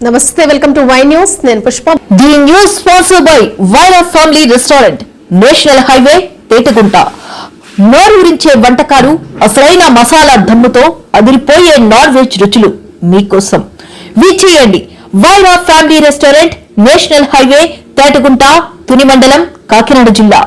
నమస్తే welcome to why news. నేను Pushpa. The news sponsor by Vaira family restaurant national highway Petagunta నోరూరించే వంటకాలు అసలైన మసాలా దమ్ముతో అదిరిపోయే నాన్ వెజ్ రుచులు మీకోసం. విచ్చేయండి Wyra family restaurant national highway Petagunta Tuni మండలం కాకినాడ జిల్లా.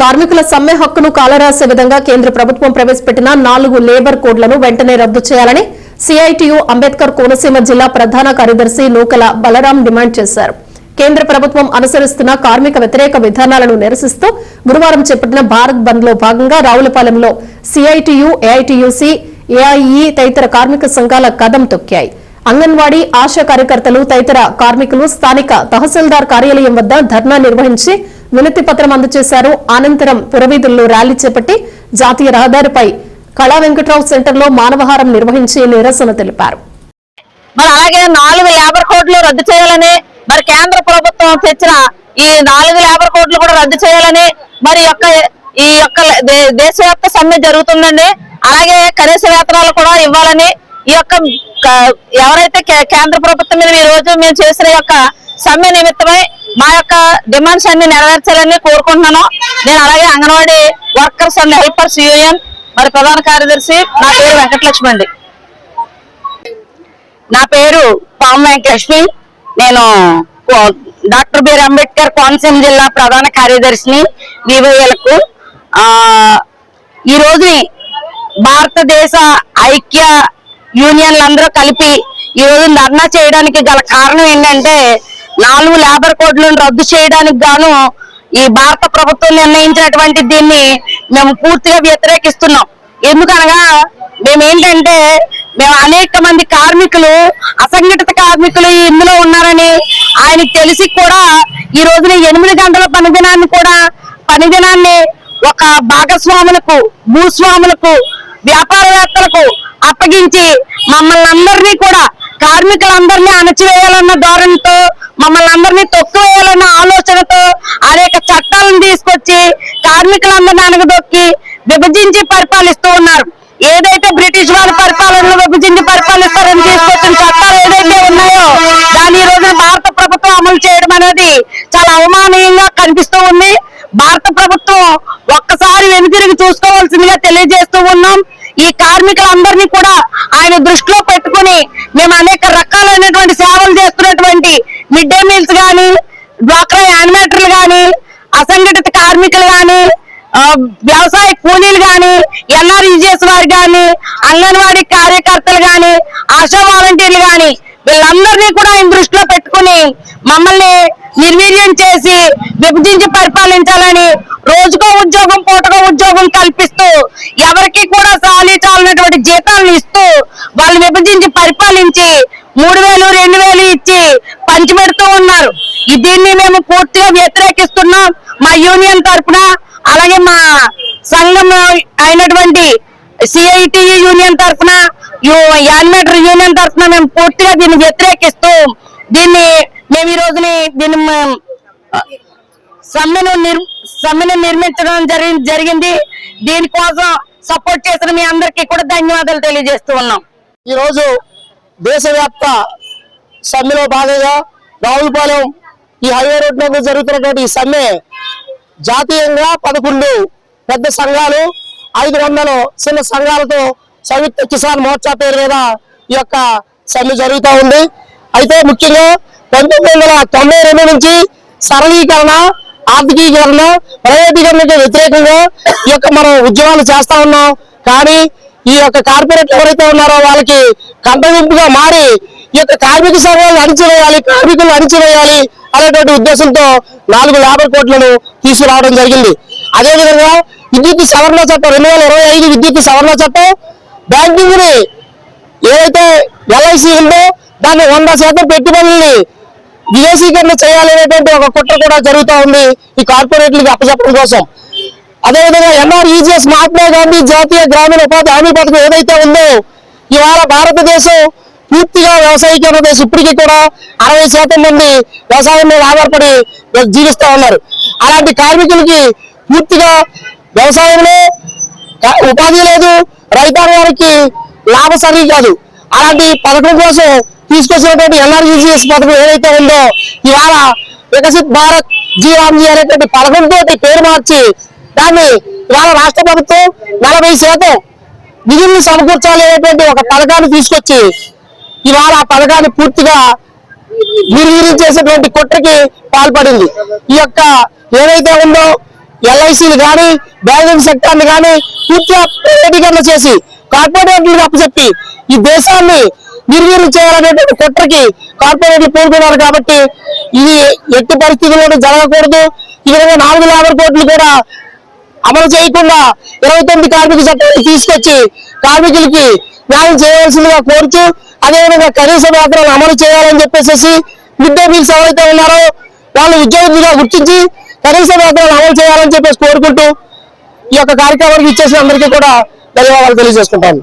కార్మికుల సమ్మె హక్కును కాలరాసే విధంగా కేంద్ర ప్రభుత్వం ప్రవేశపెట్టిన నాలుగు లేబర్ కోడ్లను వెంటనే రద్దు చేయాలని సిఐటియు అంబేద్కర్ కోనసీమ జిల్లా ప్రధాన కార్యదర్శి నూకల బలరాం డిమాండ్ చేశారు. కేంద్ర ప్రభుత్వం అనుసరిస్తున్న కార్మిక వ్యతిరేక విధానాలను నిరసిస్తూ గురువారం చేపట్టిన భారత్ బంద్లో భాగంగా రావులపాలెంలో సిఐటియు ఏఐటియుసి ఏఐఈ తదితర కార్మిక సంఘాల కదం తొక్కాయి. అంగన్వాడీ ఆశా కార్యకర్తలు తదితర కార్మికులు స్థానిక తహసీల్దార్ కార్యాలయం వద్ద ధర్నా నిర్వహించి వినతి పత్రం అందజేశారు. అనంతరం పురవీధుల్లో ర్యాలీ చేపట్టి జాతీయ రహదారిపై కళా వెంకట్రావు సెంటర్లో మానవహారం నిర్వహించి నిరసన తెలిపారు. మరి అలాగే నాలుగు లేబర్ కోడ్లు రద్దు చేయాలని మరి కేంద్ర ప్రభుత్వం తెచ్చిన ఈ నాలుగు లేబర్ కోడ్లు కూడా రద్దు చేయాలని మరి యొక్క ఈ యొక్క దేశవ్యాప్త సమ్మె జరుగుతుందండి. అలాగే కనీస వేతనాలు కూడా ఇవ్వాలని ఈ యొక్క ఎవరైతే కేంద్ర ప్రభుత్వం మీద ఈ రోజు మేము చేసిన యొక్క సమ్మె నిమిత్తమై మా యొక్క డిమాండ్స్ అన్ని నెరవేర్చాలని కోరుకుంటున్నాను. నేను అలాగే anganwadi workers and helpers union మరి ప్రధాన కార్యదర్శి నా పేరు వెంకటలక్ష్మి అండి నా పేరు పాము వెంకటలక్ష్మి. నేను డాక్టర్ బిఆర్ అంబేద్కర్ కోనసీమ జిల్లా ప్రధాన కార్యదర్శిని వివైఎలకు. ఈ రోజుని భారతదేశ ఐక్య యూనియన్లు అందరూ కలిపి ఈ రోజు ధర్నా చేయడానికి గల కారణం ఏంటంటే నాలుగు లేబర్ కోడ్లను రద్దు చేయడానికి గాను ఈ భారత ప్రభుత్వం నిర్ణయించినటువంటి దీన్ని మేము పూర్తిగా వ్యతిరేకిస్తున్నాం. ఎందుకనగా మేము ఏంటంటే మేము అనేక మంది కార్మికులు అసంఘటిత కార్మికులు ఇందులో ఉన్నారని ఆయనకి తెలిసి కూడా ఈ రోజున ఎనిమిది గంటల పని దినాన్ని కూడా పని దినాన్ని ఒక భాగస్వాములకు భూస్వాములకు వ్యాపారవేత్తలకు అప్పగించి మమ్మల్ని అందరినీ కూడా కార్మికులందరినీ అణచివేయాలన్న ధోరణితో మమ్మల్ని అందరినీ తొక్కువేయాలన్న ఆలోచనతో చట్టాలను తీసుకొచ్చి కార్మికులందరినీ దొక్కి విభజించి పరిపాలిస్తూ ఉన్నారు. ఏదైతే బ్రిటిష్ వారి పరిపాలనలో విభజించి పరిపాలిస్తారని తీసుకొచ్చిన చట్టాలు ఏదైతే ఉన్నాయో దాన్ని ఈ రోజున భారత ప్రభుత్వం అమలు చేయడం అనేది చాలా అవమానీయంగా కనిపిస్తూ ఉంది. భారత ప్రభుత్వం ఒక్కసారి వెనుతిరిగి చూసుకోవాల్సిందిగా తెలియజేస్తూ ఉన్నాం. ఈ కార్మికులందరినీ కూడా ఆయన దృష్టిలో పెట్టుకుని మేము అనేక రకాలైనటువంటి సేవలు చేస్తున్నటువంటి మిడ్ డే మీల్స్ కానీ డ్వాక్రా యానిమేటర్లు కానీ అసంఘటిత కార్మికులు గాని వ్యవసాయ కూలీలు గాని ఎన్ఆర్ఈజీఎస్ వారు గాని అంగన్వాడీ కార్యకర్తలు గాని ఆశా వాలంటీర్లు గాని వీళ్ళందరినీ కూడా ఆయన దృష్టిలో పెట్టుకుని మమ్మల్ని నిర్వీర్యం చేసి విభజించి పరిపాలించాలని రోజుకో ఉద్యోగం పూటకో ఉద్యోగం కల్పిస్తూ ఎవరికి కూడా సాలి చాలినటువంటి జీతాలను ఇస్తూ వాళ్ళు విభజించి పరిపాలించి మూడు వేలు రెండు వేలు ఇచ్చి పంచిపెడుతూ ఉన్నారు. ఈ దీన్ని మేము పూర్తిగా వ్యతిరేకిస్తున్నాం. మా యూనియన్ తరపున అలాగే మా సంఘం అయినటువంటి సిఐటి యూనియన్ తరఫున యానిమేటర్ యూనియన్ తరఫున మేము పూర్తిగా దీన్ని వ్యతిరేకిస్తూ దీన్ని మేము ఈ రోజుని దీన్ని సమ్మెను సమ్మెను నిర్మించడం జరిగి జరిగింది. దీనికోసం సపోర్ట్ చేసిన మీ అందరికీ కూడా ధన్యవాదాలు తెలియజేస్తూ ఉన్నాం. ఈ రోజు దేశవ్యాప్త సమ్మెలో భాగంగా రావులపాలెం ఈ హైవే రోడ్ మీద జరుగుతున్నటువంటి ఈ సమ్మె జాతీయంగా పదకొండు పెద్ద సంఘాలు ఐదు వందలు చిన్న సంఘాలతో సంయుక్త కిసాన్ మోర్చా పేరు మీద ఈ యొక్క సమ్మె జరుగుతూ ఉంది. అయితే ముఖ్యంగా పంతొమ్మిది వందల తొంభై రెండు నుంచి సరళీకరణ ఆర్థికీకరణ ప్రైవేటీకరణకి వ్యతిరేకంగా ఈ యొక్క మనం ఉద్యమాలు చేస్తా ఉన్నాం. కానీ ఈ యొక్క కార్పొరేట్లు ఎవరైతే ఉన్నారో వాళ్ళకి కంటగింపుగా మారి ఈ యొక్క కార్మిక సంఘాలను అణిచివేయాలి కార్మికులను అణిచివేయాలి అనేటువంటి ఉద్దేశంతో నాలుగు లేబర్ కోట్లను తీసుకురావడం జరిగింది. అదేవిధంగా విద్యుత్ సవరణ చట్టం రెండు వేల ఇరవై ఐదు విద్యుత్ సవరణ చట్టం బ్యాంకింగ్ని ఏదైతే ఎల్ఐసి ఉందో దాన్ని వంద శాతం పెట్టుబడుల్ని విదేశీకరణ చేయాలనేటువంటి ఒక కుట్ర కూడా జరుగుతూ ఉంది ఈ కార్పొరేట్లకి అప్పచెప్పడం కోసం. అదేవిధంగా ఎన్ఆర్ఈజిఎస్ మహాత్మా గాంధీ జాతీయ గ్రామీణ ఉపాధి హామీ పథకం ఏదైతే ఉందో ఇవాళ భారతదేశం పూర్తిగా వ్యవసాయీకరణ దేశం ఇప్పటికీ కూడా అరవై శాతం మంది వ్యవసాయం మీద ఆధారపడి జీవిస్తూ ఉన్నారు. అలాంటి కార్మికులకి పూర్తిగా వ్యవసాయంలో ఉపాధి లేదు రైతాంగానికి లాభసరి కాదు. అలాంటి పథకం కోసం తీసుకొచ్చినటువంటి ఎన్ఆర్జీసీఎస్ పథకం ఏదైతే ఉందో ఇవాళ వికసిత్ భారత్ జీరాంజీ అనేటువంటి పథకంతో పేరు మార్చి దాన్ని ఇవాళ రాష్ట్ర ప్రభుత్వం నలభై శాతం నిధులను సమకూర్చాలి అనేటువంటి ఒక పథకాన్ని తీసుకొచ్చి ఇవాళ ఆ పథకాన్ని పూర్తిగా నిర్వీర్యం చేసేటువంటి కుట్రకి పాల్పడింది. ఈ యొక్క ఏదైతే ఉందో ఎల్ఐసీలు కానీ బ్యాంకింగ్ సెక్టర్ని కానీ పూర్తిగా ప్రైవేటీకరణ చేసి కార్పొరేట్లకు అప్పచెప్పి ఈ దేశాన్ని నిర్వీర్యం చేయాలనేటువంటి కుట్రకి కార్పొరేట్లు పూనుకున్నారు కాబట్టి ఇది ఎట్టి పరిస్థితుల్లోనూ జరగకూడదు. ఈ విధంగా నాలుగు లేబర్ కోట్లు కూడా అమలు చేయకుండా ఇరవై తొమ్మిది కార్మిక చట్టాన్ని తీసుకొచ్చి కార్మికులకి న్యాయం చేయవలసిందిగా కోరుతూ అదేవిధంగా కనీస వేతనాలు అమలు చేయాలని చెప్పేసి మిడ్ డే మీల్స్ ఎవరైతే ఉన్నారో వాళ్ళు ఉద్యోగులుగా గుర్తించి కనీస వేతనాలు అమలు చేయాలని చెప్పేసి కోరుకుంటూ ఈ యొక్క కార్యక్రమానికి ఇచ్చేసి అందరికీ కూడా ధన్యవాదాలు తెలియజేసుకుంటాను.